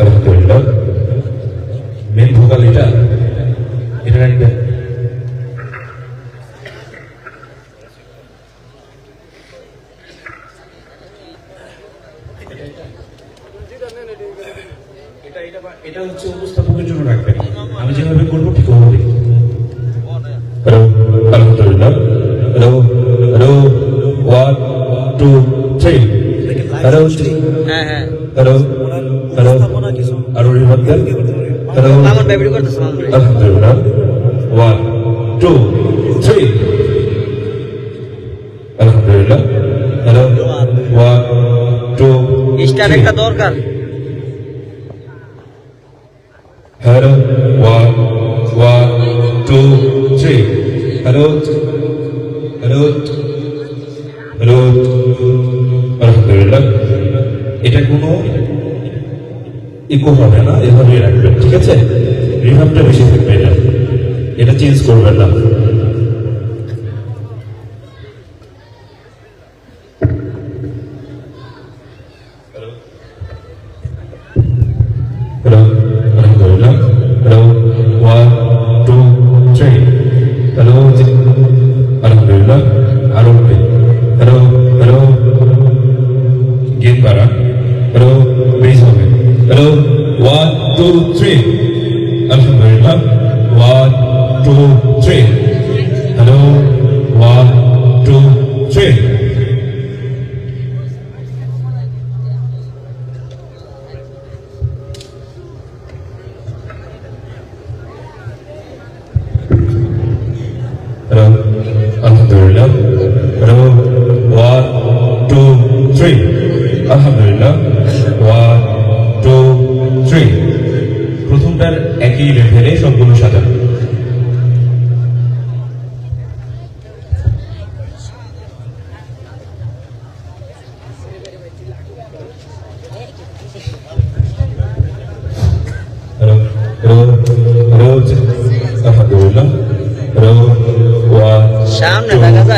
আলহামদুলিল্লাহ main vocal এটা? রাখবেন হচ্ছে উপস্থাপকের জন্য রাখবেন। আমি যেভাবে করব ঠিক হ্যালো আলহামদুলিল্লাহ hello hello one two three hello হ্যাঁ হ্যাঁ। হ্যালো হ্যালো আরও হ্যালো ভাই ভিডিও করতেছে আলহামদুলিল্লাহ ওয়ান টু থ্রি আলহামদুলিল্লাহ হ্যালো ওয়ান টু স্টার একটা দরকার hello one one two three hello hello hello echo হবে না, এভাবেই রাখবেন, ঠিক আছে? রিভাবটা বেশি থাকবে এটা। এটা চেঞ্জ করবেন না।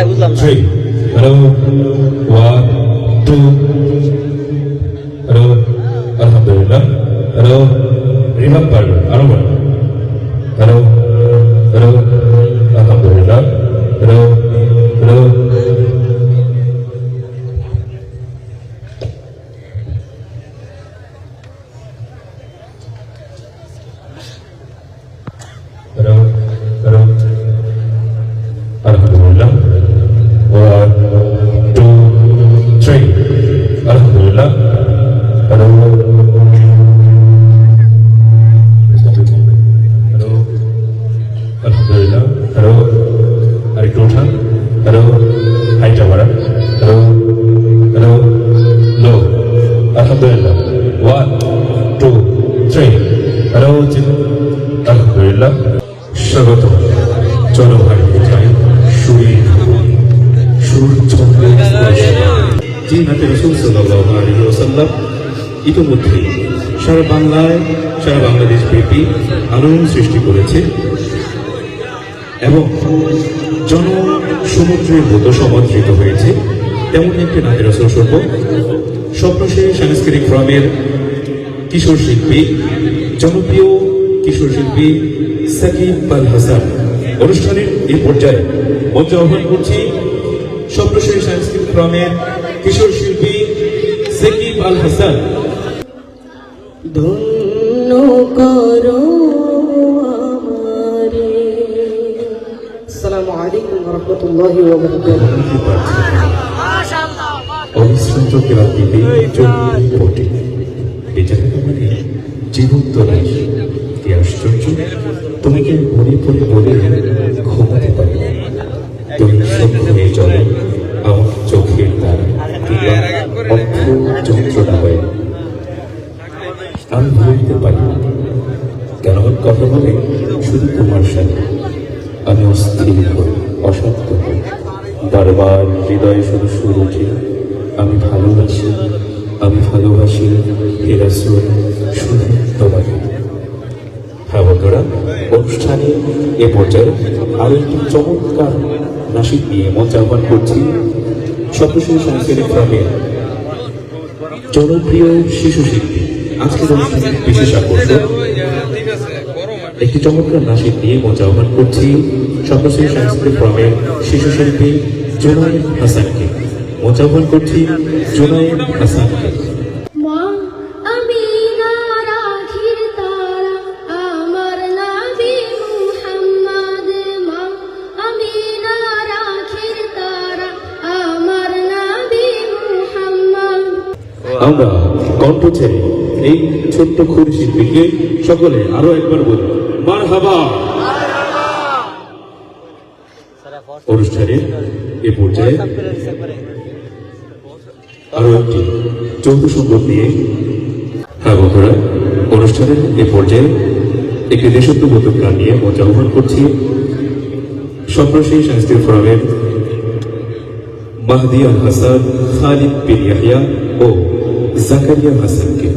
দেখা বুঝলাম না three. Hello, one, two. Hello, Alhamdulillah. Hello, remember, Arumar. Hello, hello আলহামদুলিল্লাহ স্বাগত। চলো ভাই, যাই সুরে সুর ছন্দে জি, নাতে রসুল সাল্লাল্লাহু আলাইহি ওয়াসাল্লাম ইতিমধ্যেই সারা বাংলায়, সারা বাংলাদেশ ব্যাপী আলোড়ন সৃষ্টি করেছে। এবং জন সমুদ্রের মতো সমাদৃত হয়েছে। তেমন একটি নাতের আসর শুনব স্বপ্নশী সাংস্কৃতিক ফোরামের কিশোর শিল্পী জনপ্রিয় কিশোর শিল্পী সাকিব আল হাসান। অনুষ্ঠানের এই পর্যায়ে মঞ্চে আহ্বান করছি স্বপ্নশী সাংস্কৃতিক ফোরামের কিশোর শিল্পী সাকিব আল হাসান। ধন্য করো আসসালামু আলাইকুম রহমতুল্লাহি ওয়া বারাকাতুহু। অবিশ্রান্ত ক্লান্তিতে চোখে পটে বেচারা জীবন্ত নাই কি আশ্চর্য। তুমি কি পড়ে বলে ঘুমাতে পারি? তুমি সভ্য হয়ে চলে। আমার চোখের দ্বারা যন্ত্রণা হয়ে। আমি ভুলতে পারি কেন আমার কথা বলে? শুধু তোমার সাথে। আমি অস্থির হই অসত্য হই। বারবার হৃদয়ে শুধু সুর ওঠে। আমি ভালোবাসি আমি ভালোবাসি হে রাসূল শুধু তোমাকে হ্যাঁ বন্ধুরা অনুষ্ঠানে এ পর্যায়ে আরও একটি চমৎকার নাসিক নিয়ে মঞ্চ আহ্বান করছি সপ্তশী সাংস্কৃতিক ফোরামের জনপ্রিয় শিশু শিল্পী আজকের অনুষ্ঠানের বিশেষ আকর্ষণ। একটি চমৎকার নাসিক নিয়ে মঞ্চ আহ্বান করছি সন্ন্যাসী সাংস্কৃতিক ফোরামের শিশু শিল্পী জোনায়েদ হাসানকে। মঞ্চ আহ্বান করছি জোনায়েদ হাসানকে। আমরা কণ্ঠ ছেড়ে এই ছোট্ট খুর শিল্পীকে সকলে আরও একবার বলি মার হাবা অনুষ্ঠানের এ পর্যায়ে আরও একটি চৌদ্দ সম্পদ নিয়ে। হ্যাঁ বন্ধুরা, অনুষ্ঠানের এ পর্যায়ে একটি দেশত্ববোধক গান নিয়ে মঞ্চ করছি। সম্প্রসারী সাংস্কৃতিক ফোরামের মাহদি আল হাসান, খালিদ বিন ইয়াহিয়া ও জাকারিয়া হাসানকে।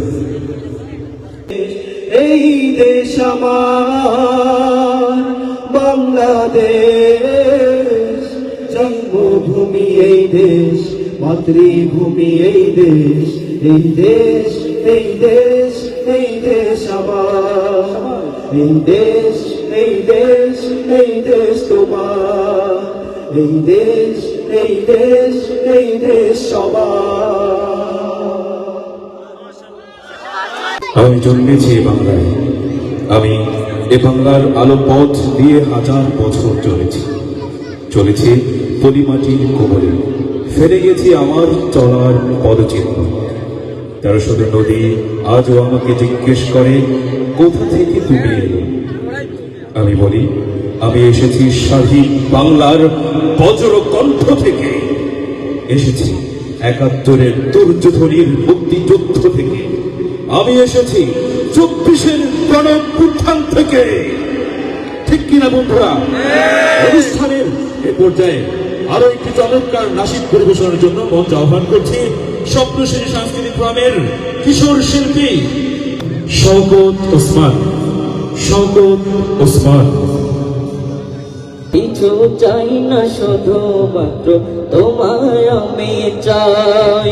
এই দেশ আমার, বাংলাদেশ, জন্মভূমি এই দেশ, মাতৃভূমি এই দেশ এই দেশ এই দেশ এই দেশ আমার, এই দেশ এই দেশ এই দেশ তোমার, এই দেশ এই দেশ এই দেশ সবার। আমি জন্মেছি এ বাংলায়। আমি এ বাংলার আলো পথ দিয়ে হাজার বছর চলেছি। চলেছি পলিমাটির কোমরে। ফেলে গেছি আমার চলার পদচিহ্ন। তেরোশোদের নদী আজও আমাকে জিজ্ঞেস করে, কোথা থেকে তুমি এলো? আমি বলি, আমি এসেছি স্বাধীন বাংলার বজ্র কণ্ঠ থেকে। এসেছি একাত্তরের দুর্যোধনীর মুক্তিযুদ্ধ থেকে। আমি এসেছি চব্বিশের গণের উত্থান থেকে। ঠিক কিনা বন্ধুরা? অনুষ্ঠানের এ পর্যায়ে আরও একটি চমৎকার নাসিক পরিবেশনের জন্য মঞ্চ আহ্বান করছি স্বপ্নশ্রী সাংস্কৃতিক ফোরামের কিশোর শিল্পী শওকত ওসমান। শওকত ওসমান। কিছু চাই না শুধুমাত্র তোমায় আমি চাই।